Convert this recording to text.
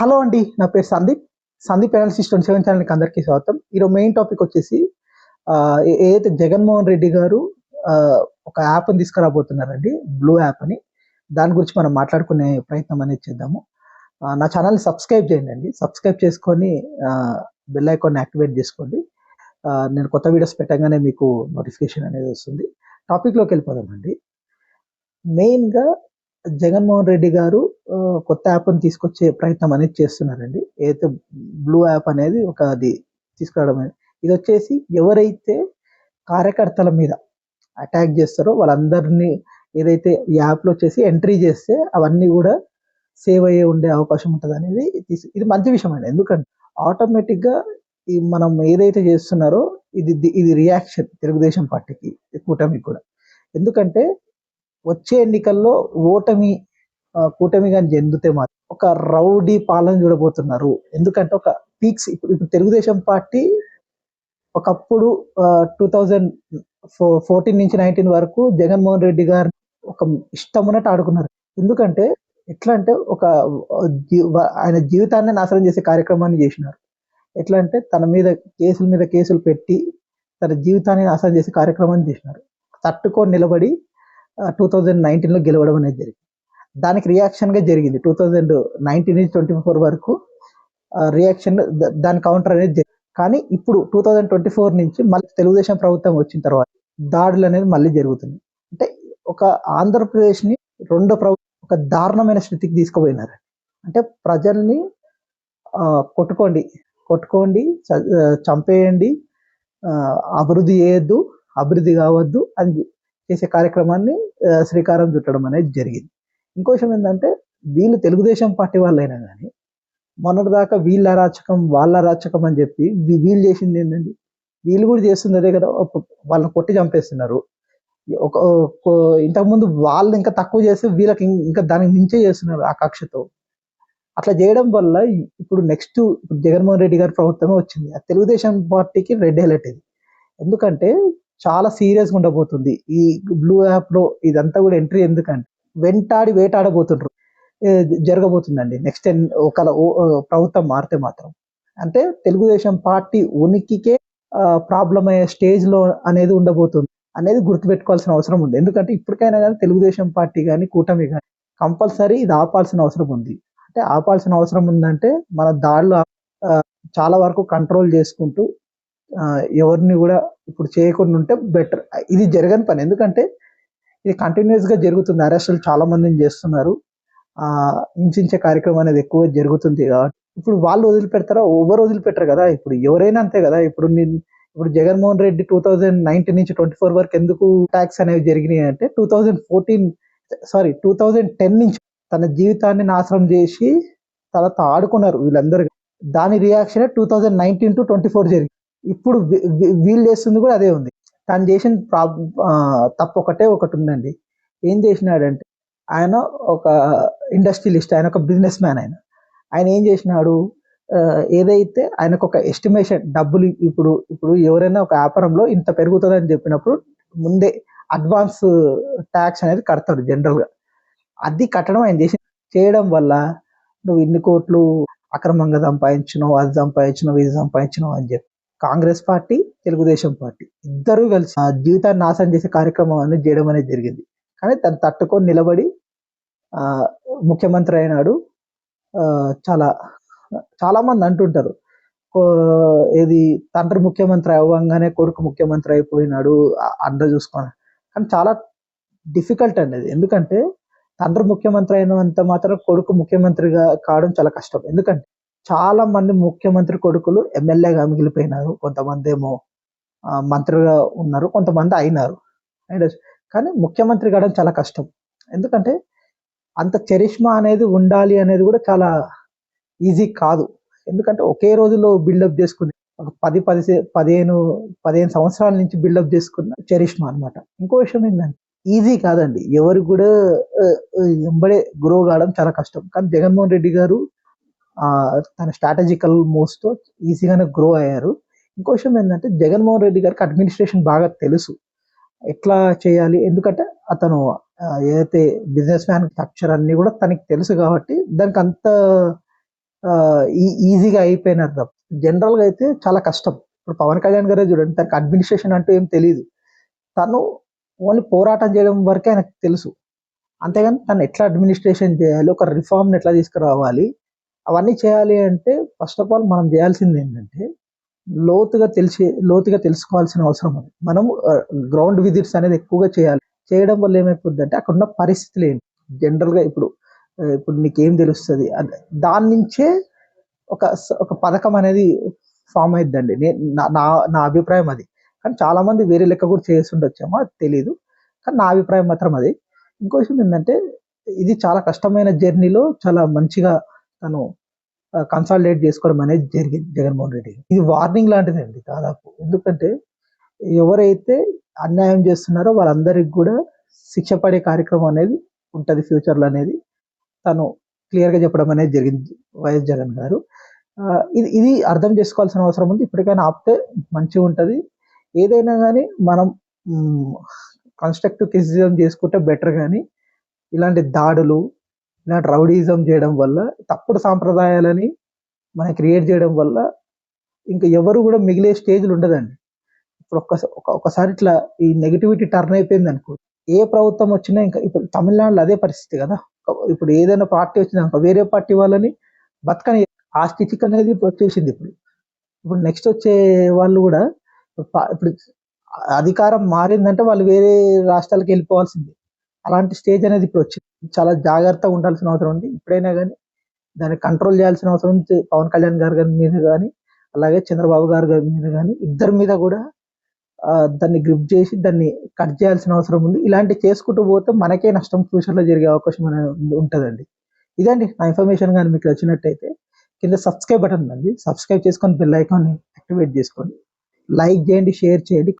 Hello అండి నా పేరు Sandeep. Sandeep analysis twenty seven ఛానల్కి అందరికీ స్వాగతం. ఈరోజు మెయిన్ టాపిక్ వచ్చేసి ఏదైతే జగన్మోహన్ రెడ్డి గారు ఒక యాప్ని తీసుకురాబోతున్నారండి బ్లూ యాప్ అని. దాని గురించి మనం మాట్లాడుకునే ప్రయత్నం అనేది చేద్దాము. నా ఛానల్ని సబ్స్క్రైబ్ చేయండి అండి. సబ్స్క్రైబ్ చేసుకొని బెల్ ఐకాన్ యాక్టివేట్ చేసుకోండి. నేను కొత్త వీడియోస్ పెట్టగానే మీకు నోటిఫికేషన్ అనేది వస్తుంది. టాపిక్లోకి వెళ్ళిపోదామండి. మెయిన్గా జగన్మోహన్ రెడ్డి గారు కొత్త యాప్ని తీసుకొచ్చే ప్రయత్నం అనేది చేస్తున్నారండి. ఏదైతే బ్లూ యాప్ అనేది ఒక అది తీసుకురావడం అనేది. ఇది వచ్చేసి ఎవరైతే కార్యకర్తల మీద అటాక్ చేస్తారో వాళ్ళందరినీ ఏదైతే ఈ యాప్లో వచ్చేసి ఎంట్రీ చేస్తే అవన్నీ కూడా సేవ్ అయ్యే ఉండే అవకాశం ఉంటుంది అనేది తీసు- ఇది మంచి విషయం అండి. ఎందుకంటే ఆటోమేటిక్గా ఈ మనం ఏదైతే చేస్తున్నారో ఇది ఇది రియాక్షన్ తెలుగుదేశం పార్టీకి కూటమికి కూడా. ఎందుకంటే వచ్చే ఎన్నికల్లో ఓటమి కూటమిగా కూటమి కానీ చెందితే మాత్రం ఒక రౌడీ పాలన చూడబోతున్నారు. ఎందుకంటే ఒక పీక్స్ ఇప్పుడు ఇప్పుడు తెలుగుదేశం పార్టీ ఒకప్పుడు టూ థౌజండ్ ఫోర్టీన్ నుంచి నైన్టీన్ వరకు జగన్మోహన్ రెడ్డి గారు ఒక ఇష్టం ఉన్నట్టు ఆడుకున్నారు. ఎందుకంటే ఎట్లా అంటే ఒక ఆయన జీవితాన్ని నాశనం చేసే కార్యక్రమాన్ని చేసినారు. ఎట్లా అంటే తన మీద కేసుల మీద కేసులు పెట్టి తన జీవితాన్ని నాశనం చేసే కార్యక్రమాన్ని చేసినారు. తట్టుకొని నిలబడి టూ థౌజండ్ నైన్టీన్లో గెలవడం అనేది జరిగింది. దానికి రియాక్షన్గా జరిగింది. టూ థౌజండ్ నైన్టీన్ నుంచి ట్వంటీ ఫోర్ వరకు రియాక్షన్ దాని కౌంటర్ అనేది జరిగింది. కానీ ఇప్పుడు టూ థౌజండ్ ట్వంటీ ఫోర్ నుంచి మళ్ళీ తెలుగుదేశం ప్రభుత్వం వచ్చిన తర్వాత దాడులు అనేది మళ్ళీ జరుగుతుంది అంటే ఒక ఆంధ్రప్రదేశ్ని రెండో ప్రభు ఒక దారుణమైన స్థితికి తీసుకుపోయినారు. అంటే ప్రజల్ని కొట్టుకోండి కొట్టుకోండి చంపేయండి అభివృద్ధి చేయొద్దు అభివృద్ధి కావద్దు అని చేసే కార్యక్రమాన్ని శ్రీకారం చుట్టడం అనేది జరిగింది. ఇంకో విషయం ఏంటంటే వీళ్ళు తెలుగుదేశం పార్టీ వాళ్ళైనా కానీ మొన్నటిదాకా వీళ్ళ అరాచకం వాళ్ళ అరాచకం అని చెప్పి వీళ్ళు చేసింది ఏంటండి? వీళ్ళు కూడా చేస్తుంది అదే కదా వాళ్ళని కొట్టి చంపేస్తున్నారు. ఒక ఇంతకుముందు వాళ్ళు ఇంకా తక్కువ చేస్తే వీళ్ళకి ఇంకా దానికి మించే చేస్తున్నారు ఆ కక్షతో. అట్లా చేయడం వల్ల ఇప్పుడు నెక్స్ట్ జగన్మోహన్ రెడ్డి గారి ప్రభుత్వమే వచ్చింది. ఆ తెలుగుదేశం పార్టీకి రెడ్ అలర్ట్ ఇది. ఎందుకంటే చాలా సీరియస్గా ఉండబోతుంది. ఈ బ్లూ యాప్లో ఇదంతా కూడా ఎంట్రీ ఎందుకంటే వెంటాడి వేటాడబోతుండ్రు. జరగబోతుందండి. నెక్స్ట్ ఒక ప్రభుత్వం మారితే మాత్రం. అంటే తెలుగుదేశం పార్టీ ఉనికికే ప్రాబ్లం అయ్యే స్టేజ్లో అనేది ఉండబోతుంది అనేది గుర్తుపెట్టుకోవాల్సిన అవసరం ఉంది. ఎందుకంటే ఇప్పటికైనా కానీ తెలుగుదేశం పార్టీ కానీ కూటమి కానీ కంపల్సరీ ఇది ఆపాల్సిన అవసరం ఉంది. అంటే ఆపాల్సిన అవసరం ఉందంటే మన దాడులు చాలా వరకు కంట్రోల్ చేసుకుంటూ ఎవరిని కూడా ఇప్పుడు చేయకుండా ఉంటే బెటర్ ఇది జరగని పని. ఎందుకంటే ఇది కంటిన్యూస్గా జరుగుతుంది. అరెస్టులు చాలా మందిని చేస్తున్నారు. హింసించే కార్యక్రమం అనేది ఎక్కువ జరుగుతుంది కాబట్టి. ఇప్పుడు వాళ్ళు వదిలిపెడతారా? ఎవరు వదిలిపెట్టరు కదా? ఇప్పుడు ఎవరైనా అంతే కదా? ఇప్పుడు నేను ఇప్పుడు Jaganmohan Reddy two thousand nineteen నుంచి ట్వంటీ ఫోర్ వరకు ఎందుకు ట్యాక్స్ అనేవి జరిగినాయి అంటే two thousand fourteen sorry two thousand ten నుంచి తన జీవితాన్ని నాశనం చేసి తర్వాత ఆడుకున్నారు వీళ్ళందరూ. దాని reaction two thousand nineteen to twenty four జరిగింది. ఇప్పుడు వీళ్ళు చేస్తుంది కూడా అదే ఉంది. తను చేసిన ప్రాబ్ తప్పు ఒకటే ఒకటి ఉందండి. ఏం చేసినాడంటే ఆయన ఒక ఇండస్ట్రియలిస్ట్ ఆయన ఒక బిజినెస్ మ్యాన్ ఆయన. ఆయన ఏం చేసినాడు ఏదైతే ఆయనకు ఒక ఎస్టిమేషన్ డబ్బులు ఇప్పుడు ఇప్పుడు ఎవరైనా ఒక వ్యాపారంలో ఇంత పెరుగుతుంది అని చెప్పినప్పుడు ముందే అడ్వాన్స్ ట్యాక్స్ అనేది కడతాడు జనరల్గా. అది కట్టడం ఆయన చేసి చేయడం వల్ల నువ్వు ఇన్ని కోట్లు అక్రమంగా సంపాదించినావు అది సంపాదించినావు ఇది సంపాదించినావు అని చెప్పి కాంగ్రెస్ పార్టీ తెలుగుదేశం పార్టీ ఇద్దరూ కలిసి ఆ జీవితాన్ని నాశనం చేసే కార్యక్రమం అనేది చేయడం అనేది జరిగింది. కానీ తను తట్టుకొని నిలబడి ముఖ్యమంత్రి అయినాడు. చాలా చాలా మంది అంటుంటారు కో- ఏది తండ్రి ముఖ్యమంత్రి అవ్వగానే కొడుకు ముఖ్యమంత్రి అయిపోయినాడు అండ చూసుకొని. కానీ చాలా డిఫికల్ట్ అండి అది ఎందుకంటే తండ్రి ముఖ్యమంత్రి అయినంత మాత్రం కొడుకు ముఖ్యమంత్రిగా కావడం చాలా కష్టం. ఎందుకంటే చాలా మంది ముఖ్యమంత్రి కొడుకులు ఎమ్మెల్యేగా మిగిలిపోయినారు. కొంతమంది ఏమో మంత్రిగా ఉన్నారు. కొంతమంది అయినారు. అండ్ కానీ ముఖ్యమంత్రి కావడం చాలా కష్టం. ఎందుకంటే అంత చరిష్మా అనేది ఉండాలి అనేది కూడా చాలా ఈజీ కాదు. ఎందుకంటే ఒకే రోజులో బిల్డప్ చేసుకుని ఒక పది పది పదిహేను పదిహేను సంవత్సరాల నుంచి బిల్డప్ చేసుకున్న చరిష్మా అన్నమాట. ఇంకో విషయం ఏంటంటే ఈజీ కాదండి. ఎవరు కూడా ఎంబడే గ్రో కావడం చాలా కష్టం. కానీ జగన్మోహన్ రెడ్డి గారు తన స్ట్రాటజికల్ మూవ్స్తో ఈజీగానే గ్రో అయ్యారు. ఇంకో విషయం ఏంటంటే జగన్మోహన్ రెడ్డి గారికి అడ్మినిస్ట్రేషన్ బాగా తెలుసు. ఎట్లా చేయాలి? ఎందుకంటే అతను ఏదైతే బిజినెస్ మ్యాన్ స్ట్రక్చర్ అన్ని కూడా తనకి తెలుసు కాబట్టి దానికి అంత ఈ ఈజీగా అయిపోయినారు తప్ప. జనరల్గా అయితే చాలా కష్టం. ఇప్పుడు పవన్ కళ్యాణ్ గారే చూడండి తనకి అడ్మినిస్ట్రేషన్ అంటూ ఏం తెలియదు తను ఓన్లీ పోరాటం చేయడం వరకే ఆయనకు తెలుసు. అంతేగాని తను ఎట్లా అడ్మినిస్ట్రేషన్ చేయాలి? ఒక రిఫార్మ్ని ఎట్లా తీసుకురావాలి? అవన్నీ చేయాలి అంటే ఫస్ట్ ఆఫ్ ఆల్ మనం చేయాల్సింది ఏంటంటే లోతుగా తెలిసి లోతుగా తెలుసుకోవాల్సిన అవసరం ఉంది. మనం గ్రౌండ్ విజిట్స్ అనేది ఎక్కువగా చేయాలి. చేయడం వల్ల ఏమైపోద్ది అంటే అక్కడ ఉన్న పరిస్థితులు ఏంటి? జనరల్గా ఇప్పుడు ఇప్పుడు నీకేం తెలుస్తుంది? దాని నుంచే ఒక ఒక పథకం అనేది ఫామ్ అయిద్దండి. నేను నా- నా నా అభిప్రాయం అది. కానీ చాలా మంది వేరే లెక్క కూడా చేస్తుండొచ్చేమో అది తెలియదు కానీ నా అభిప్రాయం మాత్రం అది. ఇంకో విషయం ఏంటంటే ఇది చాలా కష్టమైన జర్నీలో చాలా మంచిగా తను కన్సాలిడేట్ చేసుకోవడం అనేది జరిగింది జగన్మోహన్ రెడ్డి ఇది వార్నింగ్ లాంటిదండి దాదాపు. ఎందుకంటే ఎవరైతే అన్యాయం చేస్తున్నారో వాళ్ళందరికీ కూడా శిక్ష పడే కార్యక్రమం అనేది ఉంటుంది ఫ్యూచర్లో అనేది. తను క్లియర్గా చెప్పడం అనేది జరిగింది వైఎస్ జగన్ గారు. ఇది ఇది అర్థం చేసుకోవాల్సిన అవసరం ఉంది. ఇప్పటికైనా ఆపితే మంచిగా ఉంటుంది. ఏదైనా కానీ మనం కన్స్ట్రక్టివ్ క్రిటిసిజం చేసుకుంటే బెటర్ కానీ ఇలాంటి దాడులు ఇలాంటి రౌడీజం చేయడం వల్ల తప్పుడు సాంప్రదాయాలని మనం క్రియేట్ చేయడం వల్ల ఇంకా ఎవరు కూడా మిగిలే స్టేజ్లు ఉండదండి. ఇప్పుడు ఒక్క ఒకసారి ఇట్లా ఈ నెగిటివిటీ టర్న్ అయిపోయింది అనుకో ఏ ప్రభుత్వం వచ్చినా ఇంకా ఇప్పుడు తమిళనాడులో అదే పరిస్థితి కదా. ఇప్పుడు ఏదైనా పార్టీ వచ్చినా వేరే పార్టీ వాళ్ళని బతకని ఆ స్థితికి అనేది ఇప్పుడు వచ్చేసింది ఇప్పుడు. ఇప్పుడు నెక్స్ట్ వచ్చే వాళ్ళు కూడా ఇప్పుడు అధికారం మారిందంటే వాళ్ళు వేరే రాష్ట్రాలకు వెళ్ళిపోవాల్సిందే. అలాంటి స్టేజ్ అనేది ఇప్పుడు వచ్చింది. చాలా జాగ్రత్తగా ఉండాల్సిన అవసరం ఉంది. ఇప్పుడైనా కానీ దాన్ని కంట్రోల్ చేయాల్సిన అవసరం ఉంది. పవన్ కళ్యాణ్ గారి గారి మీద కానీ అలాగే చంద్రబాబు గారి గారి మీద కానీ ఇద్దరి మీద కూడా దాన్ని గ్రిప్ చేసి దాన్ని కట్ చేయాల్సిన అవసరం ఉంది. ఇలాంటి చేసుకుంటూ పోతే మనకే నష్టం ఫ్యూచర్లో జరిగే అవకాశం అనేది ఉంటుందండి. ఇదండి నా ఇన్ఫర్మేషన్ కానీ మీకు నచ్చినట్టయితే కింద సబ్స్క్రైబ్ బటన్ ఉంది సబ్స్క్రైబ్ చేసుకొని బెల్ ఐకాన్ని యాక్టివేట్ చేసుకోండి. లైక్ చేయండి షేర్ చేయండి.